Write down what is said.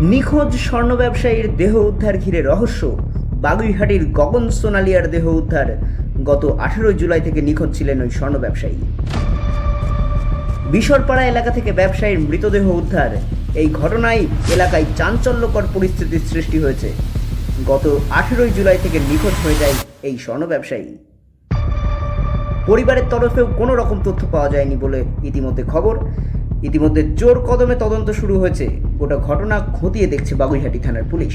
নিখোঁজ স্বর্ণ ব্যবসায়ীর দেহ উদ্ধার ঘিরে রহস্য। বাগুইহাটির গগন সোনালিয়ার দেহ উদ্ধার। গত আঠেরোই জুলাই থেকে নিখোঁজ ছিলেন ওই স্বর্ণ ব্যবসায়ী। বিশরপাড়া এলাকা থেকে ব্যবসায়ীর মৃতদেহ উদ্ধার। এই ঘটনায় এলাকায় চাঞ্চল্যকর পরিস্থিতির সৃষ্টি হয়েছে। গত আঠেরোই জুলাই থেকে নিখোঁজ হয়ে যায় এই স্বর্ণ ব্যবসায়ী। পরিবারের তরফেও কোনো রকম তথ্য পাওয়া যায়নি বলে ইতিমধ্যে খবর। ইতিমধ্যে জোর কদমে তদন্ত শুরু হয়েছে। গোটা ঘটনা খতিয়ে দেখছে বাগুইহাটি থানার পুলিশ।